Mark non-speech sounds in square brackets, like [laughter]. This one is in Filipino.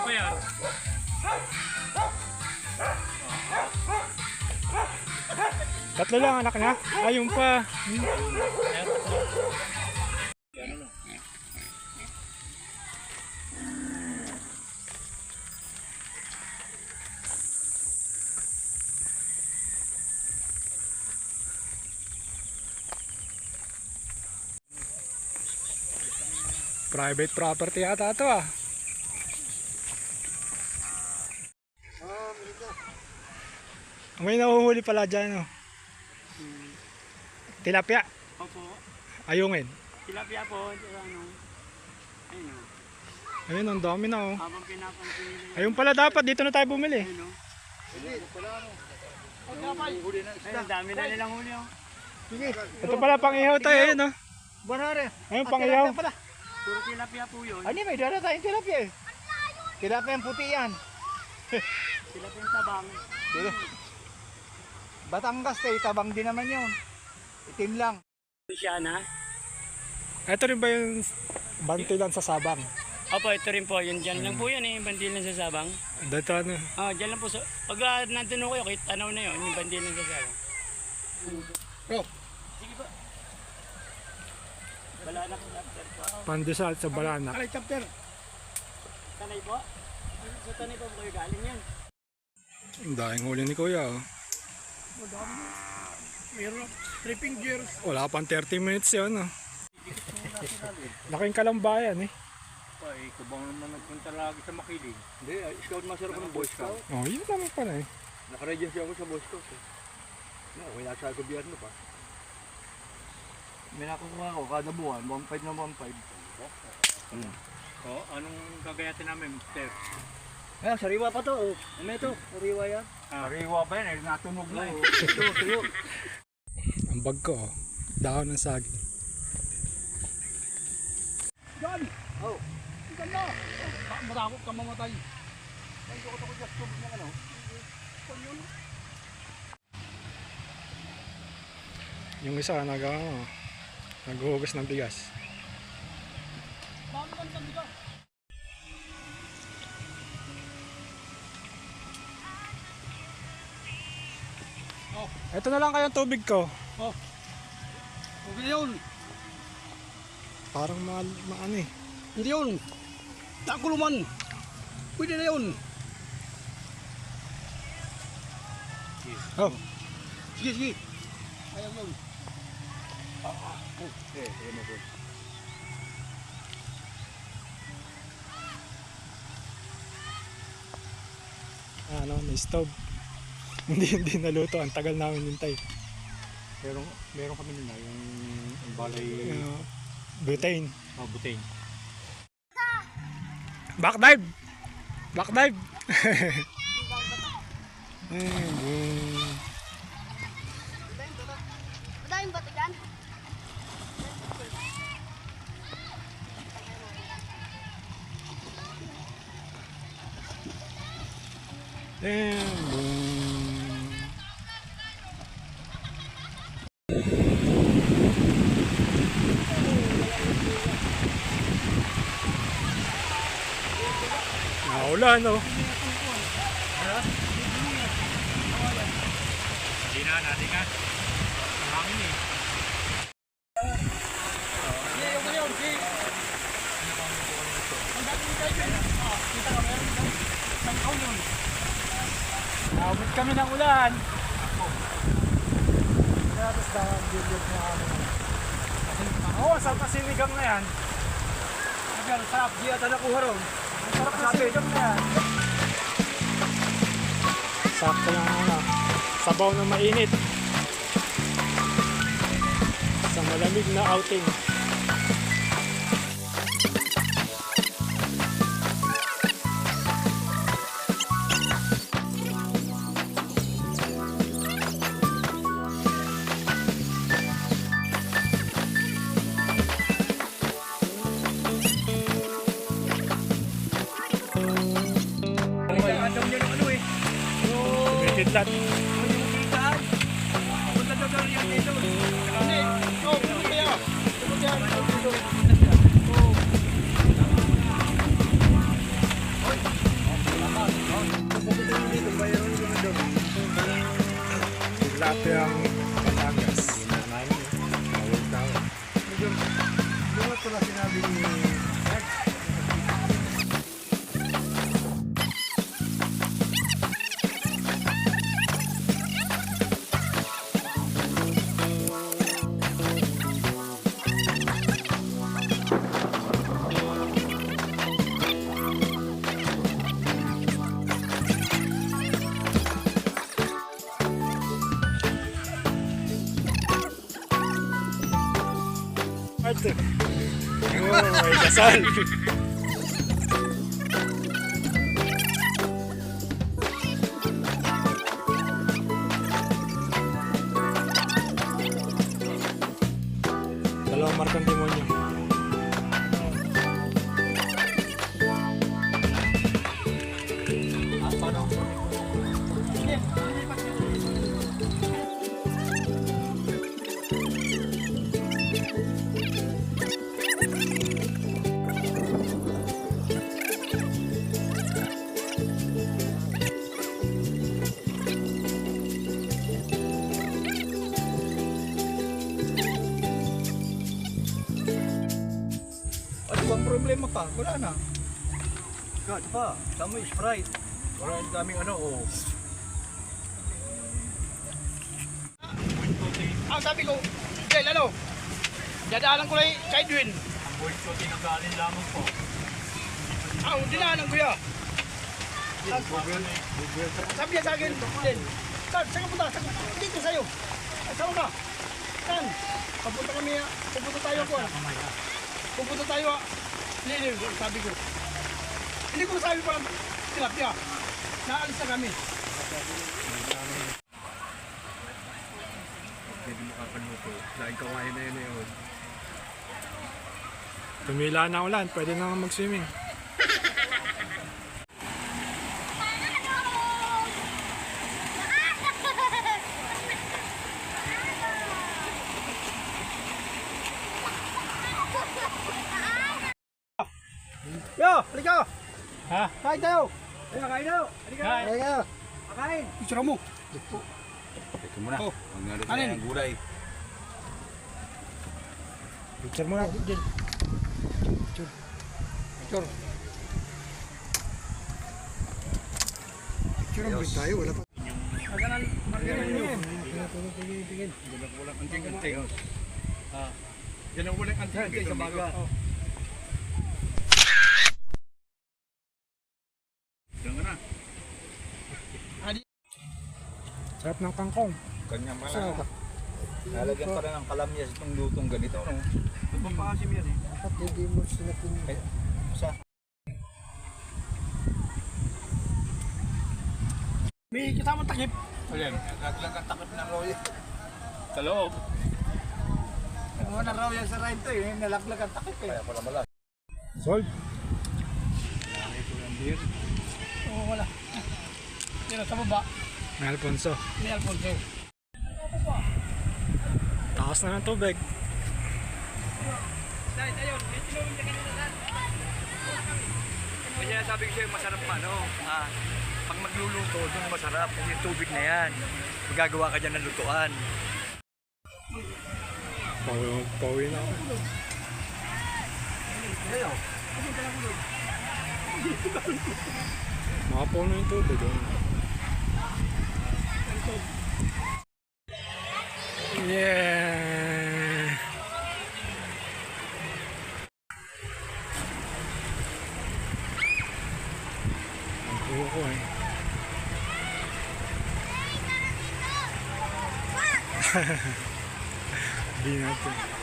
Pa yan. Tatlo lang anak niya. Ayun pa. Private property yata ito ah. May nahuhuli pala dyan oh. Tilapia. Opo. Ayungin. Tilapia po. Ano? Ayun o. Ayun, ang dami na oh. Habang pinapansin nila Ayun pala dapat, dito na tayo bumili. yun o. Ayun, ang dami na nilang huli o. Ito pala pang ihaw tayo, ayun oh. Banare. Ayun pang ihaw. pala. Puro tilapia po yun. Ano may dala tayong tilapia eh. Tilapia yung puti yan. Tilapia yung tabang. Tila. Batangas tayo, tabang din naman yun. Itim lang. Luciana. Ito rin ba yung bantilan sa sabang? Opo, ito rin po. Yun dyan lang po yan eh. Yung bandilan sa sabang. Dito ano. Ah, dyan lang po. Sa, pag uh, nandun ko kayo, kahit tanaw na yun. Yung bandilan sa sabang. Oh. Sige po. Wala na po. chapter po. Pandesal sa balanak. Alay, chapter. Tanay po. Sa tanay po kayo galing yan. Ang daing huli ni Kuya oh. Meron. Tripping gears. Wala pang 30 minutes yun oh. Laking kalambayan eh. Ay, kubang naman nagpunta lagi sa Makiling. Hindi, ay, scout master ako ng Boy Scout. Oh, yun naman pala eh. Nakaregency ako sa Boy Scout. Eh. No, wala sa gobyerno pa. May nakukuha ko kada buwan, 1.5 na 1.5. Hmm. O, anong gagayatin namin, Mister? Ayan, sariwa pa to. Oh. Ano ito? Sariwa yan. Sariwa pa yan, eh. natunog na eh. Ito, tuyo. Ang bag ko oh. Dahon ng saging. Yan! Oh! Ang ganda! Oh, matakot ka mamatay. Ay, ko ko just tubig ng ano. Kung yun. Yung isa nag ano, naghuhugas ng bigas. Bakit ang ganda? Ito na lang kayang tubig ko. Okay na yun. Parang ma, ma ano eh. Hindi yun. Takuluman. Pwede na yun. Oh, Sige, sige. Ayaw yun. Ah, ah. Oh, eh, ayaw mo yun. ano, may stove. Hindi hindi naluto, ang tagal namin hintay. Meron, meron kami nila yung, yung balay Uh, butane. oh, butane. Back dive. Back dive. Eh, boom. Madaming bato Naulan, no? Hindi na, natin. Ang hangin eh. Naabot kami ng ulan. Tapos dahil bilog na kami. Oo, sa kasinigang na yan. Agar, sarap. Di ata nakuha ron. Sakto lang ano. Sabaw na mainit. Sa malamig na outing. Yung pala sinabi ni may kasal. [laughs] Wala na. God pa, tama yung Sprite. Wala ang daming ano, oh. Ang sabi ko, Jel, ano? Dadaanan ko lang kay Edwin. Ang boy ko tinanggalin lamang po. Ah, dinaanan ko ya. Sabi niya sa akin, Jel, saan, saan ka punta? Dito sa'yo. Saan ka? Saan? Papunta kami, ah. pupunta tayo ko. Pupunta tayo, ah. Lili, sabi ko. Hindi ko sabi pa lang, tilapia. Naalis na kami. Hindi mo kapaluto. Laing kawain na yun eh, oh. yun. Tumila na ulan, pwede na mag-swimming. Yo, halika! Ha? Kain tayo! Kaya kain daw. Halika! Kain. Halika! Kain. Picture mo. Ito muna. Oh. Mag-ano Ano yun? ng gulay. Picture mo na. Jel. Picture. Picture mo tayo, wala pa. Maganan, maganan nyo. Diyan ang walang anting-anting. Ah. Diyan ang walang anting-anting sa baga. Diyan ka na. Sarap ng kangkong. Kanya pala. Lalagyan pa rin ng kalamyas itong lutong ganito. No? Ito pa kasi yan eh. At hindi mo sinapin. Sa May kasama takip. Alin? Naglag ang takot ng roya. Sa loob. Ano na raw yan sa ride to eh. Nalaglag ang takip eh. Kaya pala malas. Sold. Oo, wala. Yan sa baba. May Alfonso. Ni Alfonso. Takas na ng tubig. Dahil tayo, may tinulong niya kanina saan. Kaya sabi ko sa'yo, masarap pa, no? Ah, pag magluluto, doon masarap. Yung tubig na yan. Magagawa ka dyan ng lutuan. Pauwi, pauwi na ako. Makapuno yung tubig. Oh. [laughs] Di natin.